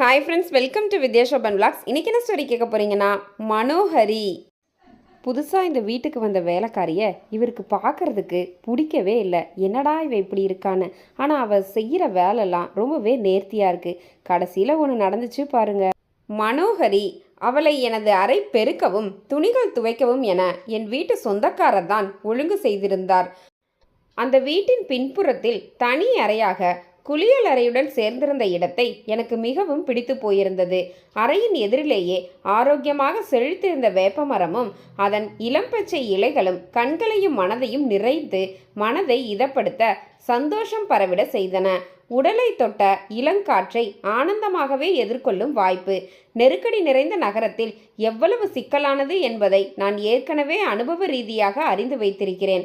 Hi friends welcome to Vidya Shoban vlogs இன்றைக்கி என்ன story கேட்க போகிறீங்கன்னா மனோஹரி. புதுசாக இந்த வீட்டுக்கு வந்த வேலைக்காரிய இவருக்கு பார்க்கறதுக்கு பிடிக்கவே இல்லை. என்னடா இவன் இப்படி இருக்கான்னு? ஆனால் அவள் செய்கிற வேலைலாம் ரொம்பவே நேர்த்தியாக இருக்குது கடைசியில் ஒன்று நடந்துச்சு பாருங்கள் மனோஹரி அவளை எனது அறை பெருக்கவும் துணிகள் துவைக்கவும் என என் வீட்டு சொந்தக்காரர் தான் ஒழுங்கு செய்திருந்தார். அந்த வீட்டின் பின்புறத்தில் தனி அறையாக குளியல் அறையுடன் சேர்ந்திருந்த இடத்தை எனக்கு மிகவும் பிடித்து போயிருந்தது. அறையின் எதிரிலேயே ஆரோக்கியமாக செழித்திருந்த வேப்பமரமும் அதன் இளம்பச்சை இலைகளும் கண்களையும் மனதையும் நிறைத்து மனதை இதப்படுத்த சந்தோஷம் பரவிட செய்தன. உடலை தொட்ட இளங்காற்றை ஆனந்தமாகவே எதிர்கொள்ளும் வாய்ப்பு நெருக்கடி நிறைந்த நகரத்தில் எவ்வளவு சிக்கலானது என்பதை நான் ஏற்கனவே அனுபவ ரீதியாக அறிந்து வைத்திருக்கிறேன்.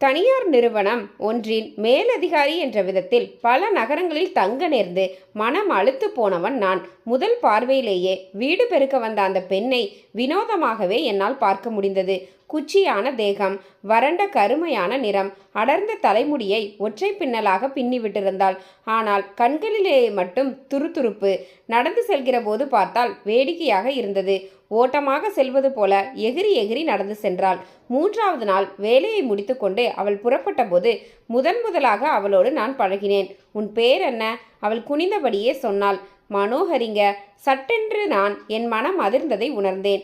தனியார் நிறுவனம் ஒன்றின் மேலதிகாரி என்ற விதத்தில் பல நகரங்களில் தங்க நேர்ந்து மனம் அழுத்து போனவன் நான். முதல் பார்வையிலேயே வீடு பெருக்க வந்த அந்த பெண்ணை வினோதமாகவே என்னால் பார்க்க முடிந்தது. குச்சியான தேகம் வறண்ட கருமையான நிறம். அடர்ந்த தலைமுடியை ஒற்றை பின்னலாக பின்னிவிட்டிருந்தாள் ஆனால் கண்களிலே மட்டும் துருதுருப்பு. நடந்து செல்கிற போது பார்த்தால் வேடிக்கையாக இருந்தது. ஓட்டமாக செல்வது போல எகிரி எகிரி நடந்து சென்றாள். மூன்றாவது நாள் வேலையை முடித்துக்கொண்டு அவள் புறப்பட்ட போது முதன் முதலாக அவளோடு நான் பழகினேன். உன் பேர் என்ன? அவள் குனிந்தபடியே சொன்னாள். மனோகரிங்க சட்டென்று நான் என் மனம் அதிர்ந்ததை உணர்ந்தேன்.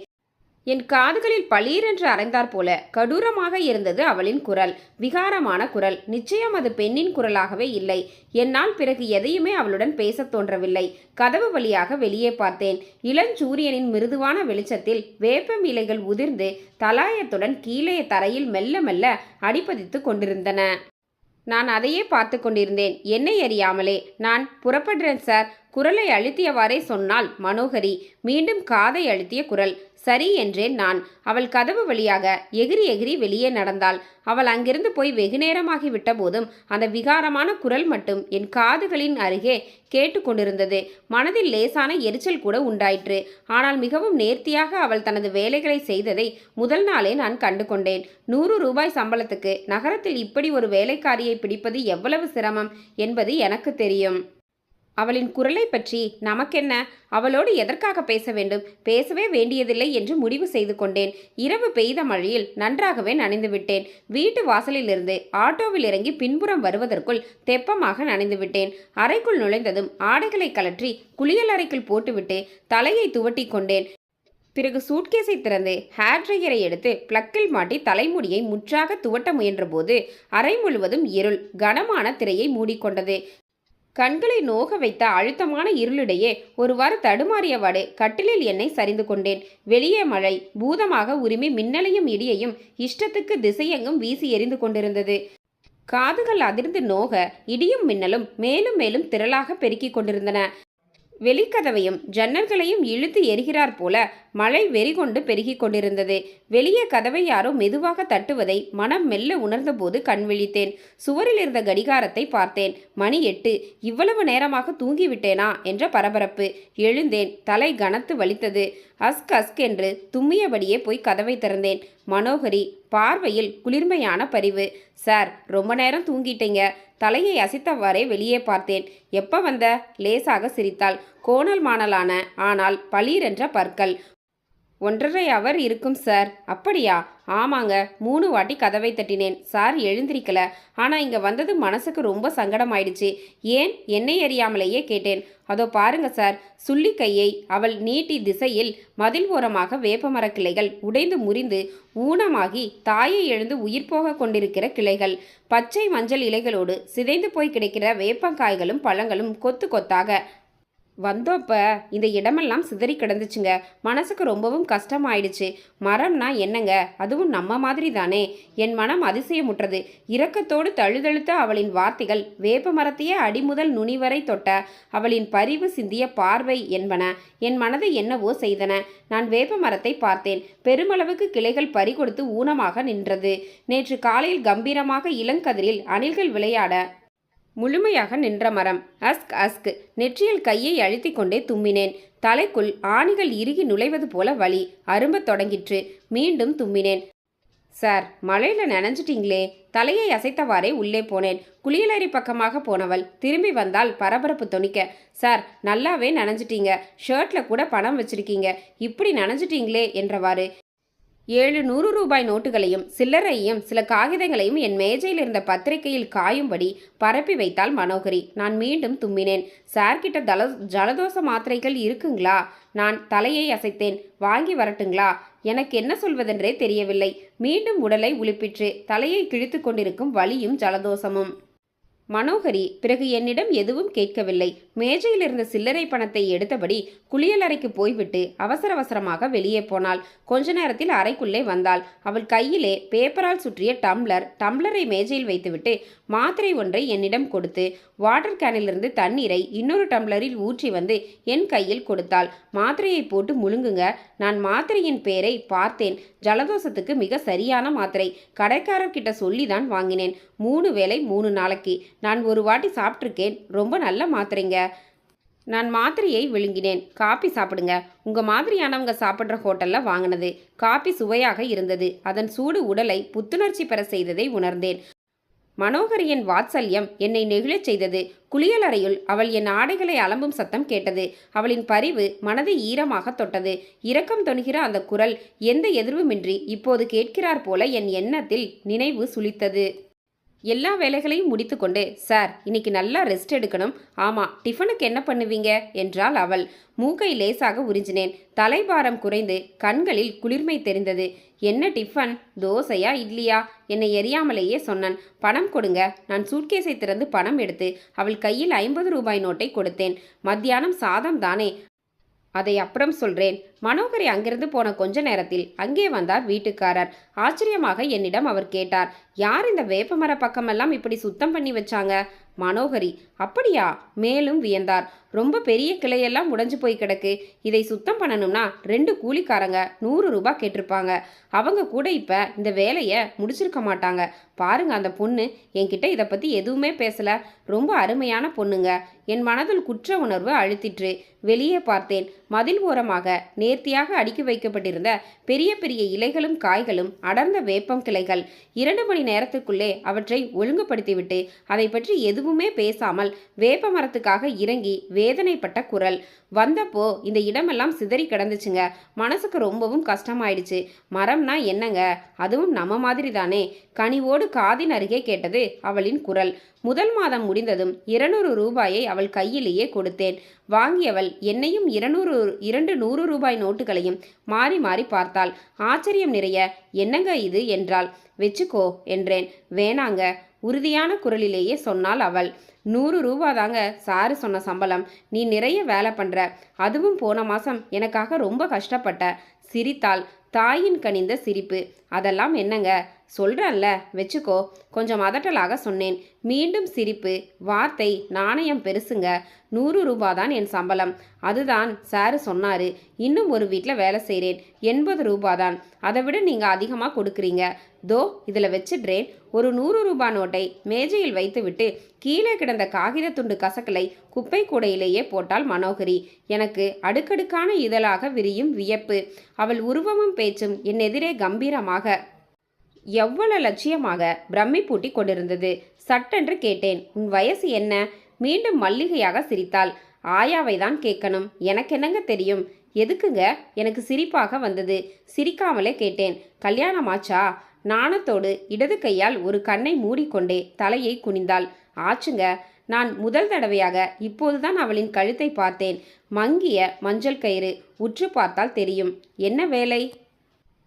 என் காதுகளில் பளீரென்று அரைந்தாற் போல கடூரமாக இருந்தது அவளின் குரல். விகாரமான குரல். நிச்சயம் அது பெண்ணின் குரலாகவே இல்லை. என்னால் பிறகு எதையுமே அவளுடன் பேசத் தோன்றவில்லை. கதவு வழியாக வெளியே பார்த்தேன். இளஞ்சூரியனின் மிருதுவான வெளிச்சத்தில் வேப்பம் இலைகள் உதிர்ந்து தலாயத்துடன் கீழே தரையில் மெல்ல மெல்ல அடிப்பதித்து கொண்டிருந்தன. நான் அதையே பார்த்து கொண்டிருந்தேன். என்னை அறியாமலே. நான் புறப்படுறேன் சார். குரலை அழுத்தியவாறே சொன்னால் மனோகரி. மீண்டும் காதை அழுத்திய குரல். சரி என்றேன் நான். அவள் கதவு வழியாக எகிரி எகிரி வெளியே நடந்தாள். அவள் அங்கிருந்து போய் வெகுநேரமாகி விட்ட போதும் அந்த விகாரமான குரல் மட்டும் என் காதுகளின் அருகே கேட்டுக்கொண்டிருந்தது. மனதில் லேசான எரிச்சல் கூட உண்டாயிற்று. ஆனால் மிகவும் நேர்த்தியாக அவள் தனது வேலைகளை செய்ததை முதல் நாளே நான் கண்டு கொண்டேன் நூறு ரூபாய் சம்பளத்துக்கு நகரத்தில் இப்படி ஒரு வேலைக்காரியை பிடிப்பது எவ்வளவு சிரமம் என்பது எனக்கு தெரியும். அவளின் குரலை பற்றி நமக்கென்ன? அவளோடு எதற்காக பேச வேண்டும்? பேசவே வேண்டியதில்லை என்று முடிவு செய்து கொண்டேன். இரவு பெய்த மழையில் நன்றாகவே நனைந்து விட்டேன். வீட்டு வாசலிலிருந்து ஆட்டோவில் இறங்கி பின்புறம் வருவதற்குள் தெப்பமாக நனைந்து விட்டேன். அறைக்குள் நுழைந்ததும் ஆடைகளை கலற்றி குளியல் அறைக்குள் போட்டுவிட்டு தலையை துவட்டி கொண்டேன். பிறகு சூட்கேஸை திறந்து ஹேர் ட்ரையரை எடுத்து பிளக்கில் மாட்டி தலைமுடியை முற்றாக துவட்ட முயன்றபோது அறை முழுவதும் இருள் கனமான திரையை மூடிக்கொண்டது. கண்களை நோக வைத்த அழுத்தமான இருளிடையே ஒருவாறு தடுமாறியவாடு கட்டிலில் என்னை சரிந்து கொண்டேன். வெளியே மழை பூதமாக உரிமை மின்னலையும் இடியையும் இஷ்டத்துக்கு திசையெங்கும் வீசி எறிந்து கொண்டிருந்தது. காதுகள் அதிர்ந்து நோக இடியும் மின்னலும் மேலும் மேலும் திரளாக பெருக்கிக் கொண்டிருந்தன. வெளிக்கதவையும் ஜன்னல்களையும் இழுத்து எரிகிறார் போல மழை வெறிகொண்டு பெருகிக் கொண்டிருந்தது. வெளியே கதவை யாரோ மெதுவாக தட்டுவதை மனம் மெல்ல உணர்ந்தபோது கண் விழித்தேன். சுவரில் இருந்த கடிகாரத்தை பார்த்தேன். மணி எட்டு. இவ்வளவு நேரமாக தூங்கிவிட்டேனா? என்ற பரபரப்பு. எழுந்தேன். தலை கனத்து வலித்தது. அஸ்க் அஸ்க் என்று தும்மியபடியே போய் கதவை திறந்தேன். மனோகரி பார்வையில் குளிர்மையான பரிவு. சார் ரொம்ப நேரம் தூங்கிட்டீங்க. தலையை அசைத்தவாறே வெளியே பார்த்தேன். எப்போ வந்த? லேசாக சிரித்தாள். கோணல் மாணலான. ஆனால் பளீரென்ற பற்கள். ஒன்றரை அவர் இருக்கும் சார் அப்படியா? ஆமாங்க. மூணு வாட்டி கதவை தட்டினேன். சார் எழுந்திருக்கல. ஆனால் இங்கே வந்தது மனசுக்கு ரொம்ப சங்கடமாயிடுச்சு. ஏன்? என்னை அறியாமலேயே கேட்டேன். அதோ பாருங்க சார் சுள்ளி கையை அவள் நீட்டி திசையில் மதில் ஓரமாக வேப்பமர கிளைகள் உடைந்து முறிந்து ஊனமாகி தாயை எழுந்து உயிர் போக கொண்டிருக்கிற கிளைகள். பச்சை மஞ்சள் இலைகளோடு சிதைந்து போய் கிடைக்கிற வேப்பங்காய்களும் பழங்களும் கொத்து கொத்தாக வந்தோப்ப இந்த இடமெல்லாம் சிதறி கிடந்துச்சுங்க. மனசுக்கு ரொம்பவும் கஷ்டமாயிடுச்சு. மரம்னா என்னங்க? அதுவும் நம்ம மாதிரி தானே என் மனம் அதிசயமுற்றது. இரக்கத்தோடு தழுதழுத்த அவளின் வார்த்தைகள் வேப்ப மரத்தையே அடிமுதல் நுனி வரை தொட்ட அவளின் பரிவு சிந்திய பார்வை என்பன. என் மனதை என்னவோ செய்தன. நான் வேப்ப மரத்தை பார்த்தேன். பெருமளவுக்கு கிளைகள் பறிகொடுத்து ஊனமாக நின்றது. நேற்று காலையில் கம்பீரமாக இளங்கதிரில் அணில்கள் விளையாட முழுமையாக நின்ற மரம். அஸ்க் அஸ்க். நெற்றியில் கையை அழுத்தி கொண்டே தும்மினேன். தலைக்குள் ஆணிகள் இறுகி நுழைவது போல வலி. அரும்பத் தொடங்கிற்று. மீண்டும் தும்மினேன். சார் மழையில் நனைஞ்சிட்டீங்களே. தலையை அசைத்தவாறே உள்ளே போனேன். குளியலறை பக்கமாக போனவள். திரும்பி வந்தால் பரபரப்பு தொனிக்க. சார் நல்லாவே நனைஞ்சிட்டீங்க. ஷர்ட்டில் கூட பணம் வச்சிருக்கீங்க. இப்படி நனைஞ்சிட்டீங்களே என்றவாறு. ஏழு நூறு ரூபாய் நோட்டுகளையும் சில்லறையும் சில காகிதங்களையும் என் மேஜையில் இருந்த பத்திரிகையில் காயும்படி பரப்பி வைத்தாள் மனோகரி. நான் மீண்டும் தும்மினேன் சார்கிட்ட தல ஜலதோஷ மாத்திரைகள் இருக்குங்களா? நான் தலையை அசைத்தேன். வாங்கி வரட்டுங்களா? எனக்கு என்ன சொல்வதென்றே தெரியவில்லை. மீண்டும் உடலை உலுப்பிற்று தலையை கிழித்து கொண்டிருக்கும் வலியும் ஜலதோஷமும். மனோகரி பிறகு என்னிடம் எதுவும் கேட்கவில்லை. மேஜையில் இருந்த சில்லறை பணத்தை எடுத்தபடி குளியலறைக்கு போய்விட்டு அவசர அவசரமாக வெளியே போனாள். கொஞ்ச நேரத்தில் அறைக்குள்ளே வந்தாள். அவள் கையிலே பேப்பரால் சுற்றிய டம்ளர் டம்ளரை மேஜையில் வைத்துவிட்டு மாத்திரை ஒன்றை என்னிடம் கொடுத்து வாட்டர் கேனிலிருந்து தண்ணீரை இன்னொரு டம்ளரில் ஊற்றி வந்து என் கையில் கொடுத்தாள். மாத்திரையை போட்டு முழுங்குங்க. நான் மாத்திரையின் பேரை பார்த்தேன். ஜலதோஷத்துக்கு மிக சரியான மாத்திரை. கடைக்காரர்கிட்ட சொல்லி தான் வாங்கினேன். மூணு வேளை மூணு நாளைக்கு. நான் ஒரு வாட்டி சாப்பிட்ருக்கேன் ரொம்ப நல்ல மாத்திரைங்க. நான் மாத்திரையை விழுங்கினேன். காப்பி சாப்பிடுங்க. உங்கள் மாதிரியானவங்க சாப்பிட்ற ஹோட்டலில் வாங்கினது. காப்பி சுவையாக இருந்தது. அதன் சூடு உடலை புத்துணர்ச்சி பெற செய்ததை உணர்ந்தேன். மனோகரியின் வாத்சல்யம் என்னை நெகிழச் செய்தது. குளியலறையுள் அவள் என் ஆடைகளை அலம்பும் சத்தம் கேட்டது. அவளின் பரிவு மனதை ஈரமாக தொட்டது. இரக்கம் தொணுகிற அந்த குரல் எந்த எதிர்வுமின்றி இப்போது கேட்கிறார் போல என் எண்ணத்தில் நினைவு சுளித்தது. எல்லா வேலைகளையும் முடித்துக்கொண்டு சார் இன்னைக்கு நல்லா ரெஸ்ட் எடுக்கணும். ஆமாம் டிஃபனுக்கு என்ன பண்ணுவீங்க? என்றாள் அவள். மூக்கை லேசாக உறிஞ்சினேன். தலைபாரம் குறைந்து கண்களில் குளிர்மை தெரிந்தது. என்ன டிஃபன்? தோசையா இட்லியா? என்னை எரியாமலேயே சொன்னான். பணம் கொடுங்க. நான் சூட்கேஸை திறந்து பணம் எடுத்து அவள் கையில் ஐம்பது ரூபாய் நோட்டை கொடுத்தேன். மத்தியானம் சாதம் தானே? அதை அப்புறம் சொல்றேன். மனோகரி அங்கிருந்து போன கொஞ்ச நேரத்தில் அங்கே வந்தார் வீட்டுக்காரர். ஆச்சரியமாக என்னிடம் அவர் கேட்டார் யார் இந்த வேப்பமர பக்கமெல்லாம் இப்படி சுத்தம் பண்ணி வச்சாங்க? மனோகரி அப்படியா? மேலும் வியந்தார் ரொம்ப பெரிய கிளையெல்லாம் உடைஞ்சு போய் கிடக்கு. இதை சுத்தம் பண்ணணும்னா ரெண்டு கூலிக்காரங்க நூறு ரூபாய் கேட்டிருப்பாங்க. அவங்க கூட இப்போ இந்த வேலையை முடிச்சிருக்க மாட்டாங்க. பாருங்க அந்த பொண்ணு என்கிட்ட இதை பற்றி எதுவுமே பேசல. ரொம்ப அருமையான பொண்ணுங்க. என் மனதில் குற்ற உணர்வு அழுத்திற்று. வெளியே பார்த்தேன் மதில் ஓரமாக நேர்த்தியாக அடுக்கி வைக்கப்பட்டிருந்த பெரிய பெரிய இலைகளும் காய்களும் அடர்ந்த வேப்பம் கிளைகள் இரண்டு மணி நேரத்துக்குள்ளே அவற்றை ஒழுங்குபடுத்திவிட்டு அதை பற்றி எதுவுமே பேசாமல் வேப்ப மரத்துக்காக இறங்கி வேதனைப்பட்ட குரல். வந்தப்போ இந்த இடமெல்லாம் சிதறி கிடந்துச்சுங்க. மனசுக்கு ரொம்பவும் கஷ்டமாயிடுச்சு. மரம்னா என்னங்க? அதுவும் நம்ம மாதிரி தானே கனிவோடு காதின் அருகே கேட்டது அவளின் குரல். முதல் மாதம் முடிந்ததும் இருநூறு ரூபாயை அவள் கையிலேயே கொடுத்தேன். வாங்கியவள் என்னையும் இருநூறு இரண்டு நூறு ரூபாய் நோட்டுகளையும் மாறி மாறி பார்த்தாள். ஆச்சரியம் நிறைய என்னங்க இது? என்றாள். வச்சுக்கோ என்றேன். வேணாங்க உறுதியான குரலிலேயே சொன்னாள் அவள். நூறு ரூபா தாங்க சாரு சொன்ன சம்பளம். நீ நிறைய வேலை பண்ற. அதுவும் போன மாசம் எனக்காக ரொம்ப கஷ்டப்பட்ட. சிரித்தாள். தாயின் கனிந்த சிரிப்பு. அதெல்லாம் என்னங்க? சொல்கிறல்ல வச்சுக்கோ. கொஞ்சம் அதட்டலாக சொன்னேன். மீண்டும் சிரிப்பு வார்த்தை நாணயம் பெருசுங்க. நூறு ரூபா தான் என் சம்பளம். அதுதான் சாரு சொன்னார். இன்னும் ஒரு வீட்டில் வேலை செய்கிறேன் எண்பது ரூபா தான் அதை விட நீங்கள் அதிகமாக கொடுக்குறீங்க. தோ இதில் வச்சிடுறேன். ஒரு நூறு ரூபா நோட்டை மேஜையில் வைத்துவிட்டு கீழே கிடந்த காகித துண்டு கசக்கலை குப்பை கூடையிலேயே போட்டாள் மனோகரி. எனக்கு அடுக்கடுக்கான இதழாக விரியும் வியப்பு. அவள் உருவமும் பேச்சும் என் எதிரே கம்பீரமாக எவ்வளவு லட்சியமாக பிரம்மை பூட்டி கொண்டிருந்தது? சட்டென்று கேட்டேன். உன் வயசு என்ன? மீண்டும் மல்லிகையாக சிரித்தாள். ஆயாவை தான் கேட்கணும். எனக்கு என்னங்க தெரியும்? எதுக்குங்க? எனக்கு சிரிப்பாக வந்தது. சிரிக்காமலே கேட்டேன். கல்யாணமாச்சா நாணத்தோடு இடது கையால் ஒரு கண்ணை மூடிக்கொண்டே தலையை குனிந்தாள். ஆச்சுங்க. நான் முதல் தடவையாக இப்போதுதான் அவளின் கழுத்தை பார்த்தேன். மங்கிய மஞ்சள் கயிறு உற்று பார்த்தால் தெரியும். என்ன வேலை?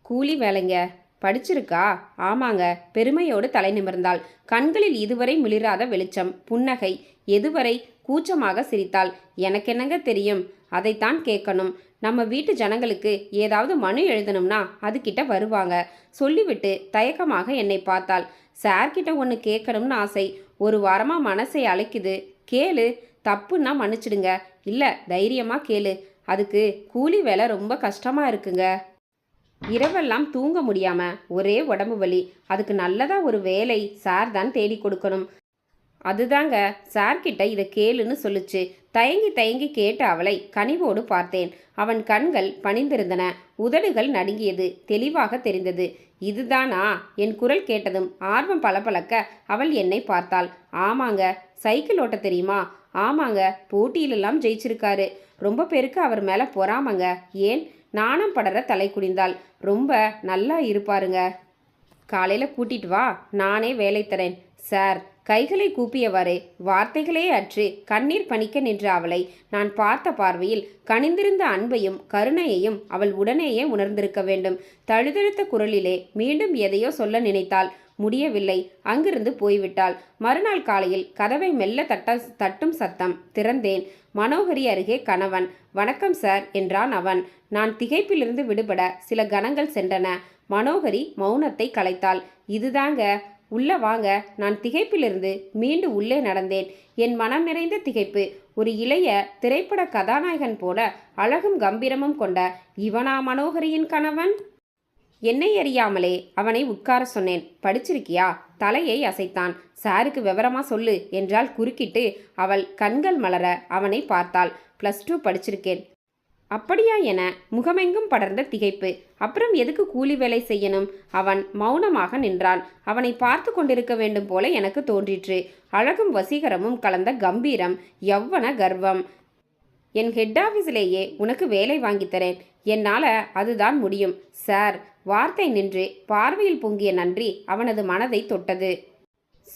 கூலி வேலைங்க. படிச்சிருக்கா? ஆமாங்க. பெருமையோடு தலை நிமிர்ந்தாள். கண்களில் இதுவரை மிளிராத வெளிச்சம் புன்னகை. எதுவரை கூச்சமாக சிரித்தாள். எனக்கென்னங்க தெரியும்? அதைத்தான் கேட்கணும். நம்ம வீட்டு ஜனங்களுக்கு ஏதாவது மனு எழுதணும்னா அதுகிட்ட வருவாங்க. சொல்லிவிட்டு தயக்கமாக என்னை பார்த்தாள். சார்கிட்ட ஒன்று கேட்கணும்னு ஆசை. ஒரு வாரமாக மனசை அழைக்குது. கேளு. தப்புன்னா மன்னிச்சிடுங்க. இல்லை தைரியமாக கேளு. அதுக்கு கூலி வேலை ரொம்ப கஷ்டமாக இருக்குங்க. இரவெல்லாம் தூங்க முடியாம ஒரே உடம்பு வலி. அதுக்கு நல்லதா ஒரு வேலை சார் தான் தேடி கொடுக்கணும். அதுதாங்க சார்கிட்ட இதை கேளுன்னு சொல்லுச்சு. தயங்கி தயங்கி கேட்ட அவளை கனிவோடு பார்த்தேன். அவன் கண்கள் பணிந்திருந்தன. உதடுகள் நடுங்கியது. தெளிவாக தெரிந்தது. இதுதானா? என் குரல் கேட்டதும் ஆர்வம் பளபளக்க அவள் என்னை பார்த்தாள். ஆமாங்க சைக்கிள் ஓட்ட தெரியுமா? ஆமாங்க போட்டியிலெல்லாம் ஜெயிச்சிருக்காரு. ரொம்ப பேருக்கு அவர் மேலே பொறாமங்க. ஏன்? நாணம் படர தலை குனிந்தாள். ரொம்ப நல்லா இருப்பாருங்க. காலையில் கூட்டிட்டு வா. நானே வேலை தரேன். சார் கைகளை கூப்பியவாறு வார்த்தைகளே அற்று கண்ணீர் பணிக்க நின்ற அவளை. நான் பார்த்த பார்வையில் கனிந்திருந்த அன்பையும் கருணையையும் அவள் உடனேயே உணர்ந்திருக்க வேண்டும். தழுதழுத்த குரலிலே மீண்டும் எதையோ சொல்ல நினைத்தாள். முடியவில்லை. அங்கிருந்து போய்விட்டாள். மறுநாள் காலையில் கதவை மெல்ல தட்ட தட்டும் சத்தம் திறந்தேன். மனோகரி அருகே கணவன். வணக்கம் சார் என்றான் அவன். நான் திகைப்பிலிருந்து விடுபட சில கணங்கள் சென்றன. மனோகரி மௌனத்தை கலைத்தாள். இதுதாங்க. உள்ள வாங்க. நான் திகைப்பிலிருந்து மீண்டு உள்ளே நடந்தேன். என் மனம் நிறைந்த திகைப்பு. ஒரு இளைய திரைப்பட கதாநாயகன் போல அழகும் கம்பீரமும் கொண்ட இவனா மனோகரியின் கணவன்? என்னை அறியாமலே அவனை உட்கார சொன்னேன். படிச்சிருக்கியா? தலையை அசைத்தான். சாருக்கு விவரமா சொல்லு என்றால் குறுக்கிட்டு அவள் கண்கள் மலர அவனை பார்த்தாள். ப்ளஸ் டூ படிச்சிருக்கேன். அப்படியா என முகமெங்கும் படர்ந்த திகைப்பு. அப்புறம் எதுக்கு கூலி வேலை செய்யணும்? அவன் மௌனமாக நின்றான். அவனை பார்த்து கொண்டிருக்க வேண்டும் போல எனக்கு தோன்றிற்று. அழகும் வசீகரமும் கலந்த கம்பீரம் எவ்வன கர்வம். என் ஹெட் ஆஃபீஸிலேயே உனக்கு வேலை வாங்கித்தரேன் என்னால் அதுதான் முடியும். சார் வார்த்தை நின்று பார்வையில் பொங்கிய நன்றி அவனது மனதை தொட்டது.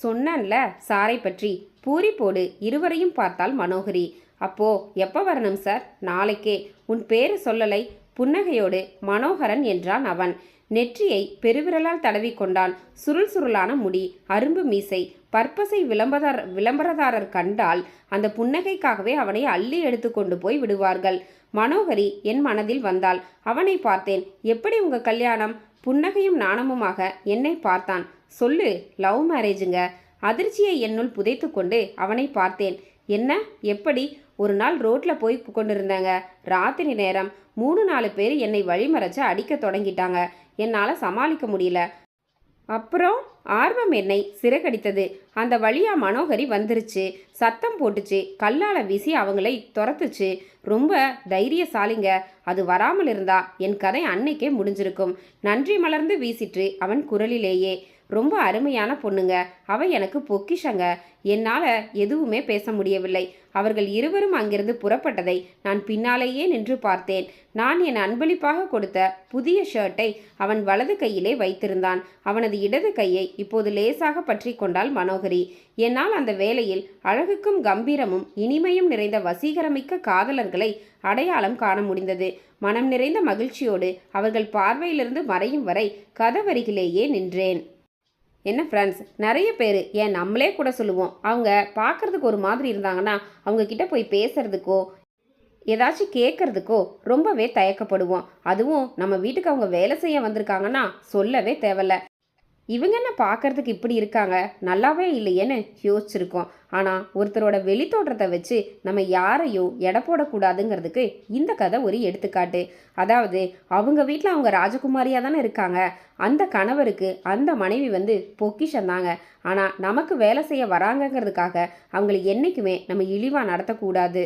சொன்னன்ல சாரை பற்றி. பூரி போடு இருவரையும் பார்த்தால் மனோகரி. அப்போ எப்போ வரணும் சார்? நாளைக்கே. உன் பேரு சொல்லலை. புன்னகையோடு மனோகரன் என்றான் அவன். நெற்றியை பெருவிரலால் தடவி கொண்டான். சுருள் சுருளான முடி அரும்பு மீசை. பற்பசை விளம்பதார் விளம்பரதாரர் கண்டால் அந்த புன்னகைக்காகவே அவனை அள்ளி எடுத்து கொண்டு போய் விடுவார்கள். மனோகரி என் மனதில் வந்தாள். அவனை பார்த்தேன். எப்படி உங்க கல்யாணம்? புன்னகையும் நாணமுமாக என்னை பார்த்தான். சொல்லு லவ் மேரேஜுங்க அதிர்ச்சியை என்னுள் புதைத்து கொண்டு அவனை பார்த்தேன். என்ன? எப்படி? ஒரு நாள் ரோட்ல போய் கொண்டிருந்தாங்க. ராத்திரி நேரம். மூணு நாலு பேர் என்னை வழிமறைச்சு அடிக்க தொடங்கிட்டாங்க. என்னால் சமாளிக்க முடியல. அப்புறம் ஆர்வம் என்னை சிறகடித்தது. அந்த வழியாக மனோகரி வந்துருச்சு. சத்தம் போட்டுச்சு. கல்லால் வீசி அவங்களை துரத்துச்சு. ரொம்ப தைரியசாலிங்க. அது வராமல் இருந்தா என் கதை அன்னைக்கே முடிஞ்சிருக்கும். நன்றி மலர்ந்து வீசிற்று அவன் குரலிலேயே. ரொம்ப அருமையான பொண்ணுங்க. அவ எனக்கு பொக்கிஷங்க. என்னால் எதுவுமே பேச முடியவில்லை. அவர்கள் இருவரும் அங்கிருந்து புறப்பட்டதை நான் பின்னாலேயே நின்று பார்த்தேன். நான் என் அன்பளிப்பாக கொடுத்த புதிய ஷர்ட்டை அவன் வலது கையிலே வைத்திருந்தான். அவனது இடது கையை இப்போது லேசாக பற்றி கொண்டாள் மனோகரி. என்னால் அந்த வேளையில் அழகுக்கும் கம்பீரமும் இனிமையும் நிறைந்த வசீகரமிக்க காதலர்களை அடையாளம் காண முடிந்தது. மனம் நிறைந்த மகிழ்ச்சியோடு அவர்கள் பார்வையிலிருந்து மறையும் வரை கதவருகிலேயே நின்றேன். என்ன ஃப்ரெண்ட்ஸ் நிறைய பேர் ஏன் நம்மளே கூட சொல்லுவோம். அவங்க பார்க்கறதுக்கு ஒரு மாதிரி இருந்தாங்கன்னா அவங்கக்கிட்ட போய் பேசுகிறதுக்கோ ஏதாச்சும் கேட்கறதுக்கோ ரொம்பவே தயக்கப்படுவோம். அதுவும் நம்ம வீட்டுக்கு அவங்க வேலை செய்ய வந்திருக்காங்கன்னா சொல்லவே தேவையில்ல. இவங்க என்ன பார்க்கறதுக்கு இப்படி இருக்காங்க? நல்லாவே இல்லையேன்னு யோசிச்சிருக்கோம். ஆனால் ஒருத்தரோட வெளித்தோற்றத்தை வச்சு நம்ம யாரையும் எடை போடக்கூடாதுங்கிறதுக்கு இந்த கதை ஒரு எடுத்துக்காட்டு. அதாவது அவங்க வீட்டில் அவங்க ராஜகுமாரியாக தானே இருக்காங்க. அந்த கணவருக்கு அந்த மனைவி வந்து பொக்கிஷம் தாங்க ஆனால் நமக்கு வேலை செய்ய வராங்கங்கிறதுக்காக அவங்களை என்றைக்குமே நம்ம இழிவாக நடத்தக்கூடாது.